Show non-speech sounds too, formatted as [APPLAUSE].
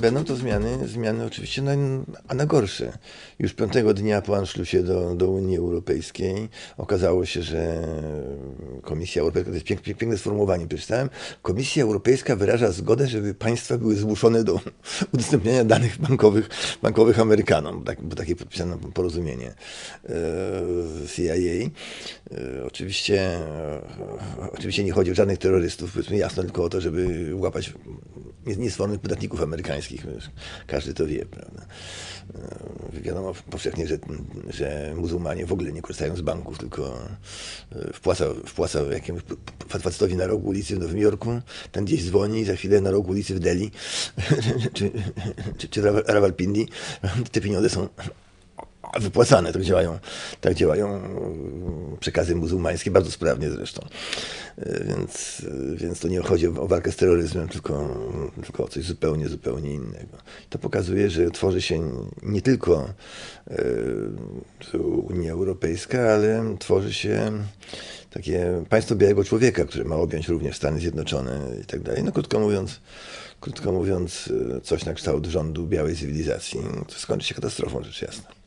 będą to zmiany, zmiany oczywiście na, a na gorsze. Już piątego dnia po anszlusie do, do Unii Europejskiej okazało się, że Komisja Europejska, to jest piękne, piękne sformułowanie, przeczytałem, Komisja Europejska wyraża zgodę, żeby państwa były zmuszone do [LAUGHS] udostępniania danych bankowych, bankowych Amerykanom, tak, bo takie podpisano porozumienie e, CIA. E, oczywiście, e, oczywiście nie chodzi o żadnych terrorystów, powiedzmy jasno, tylko o to, żeby łapać niesfornych podatników amerykańskich. Każdy to wie, prawda? Wiadomo powszechnie, że, że muzułmanie w ogóle nie korzystają z banków, tylko wpłaca, wpłaca jakiemuś facetowi na rogu ulicy w Nowym Jorku, ten gdzieś dzwoni, za chwilę na rogu ulicy w Delhi [LAUGHS] czy, czy, czy w Rawalpindi te pieniądze są wypłacane. Tak działają, tak działają przekazy muzułmańskie, bardzo sprawnie zresztą. Więc, więc to nie chodzi o walkę z terroryzmem, tylko, tylko o coś zupełnie, zupełnie innego. To pokazuje, że tworzy się nie tylko Unia Europejska, ale tworzy się takie państwo białego człowieka, które ma objąć również Stany Zjednoczone i tak dalej. No krótko mówiąc, krótko mówiąc, coś na kształt rządu białej cywilizacji, to skończy się katastrofą, rzecz jasna.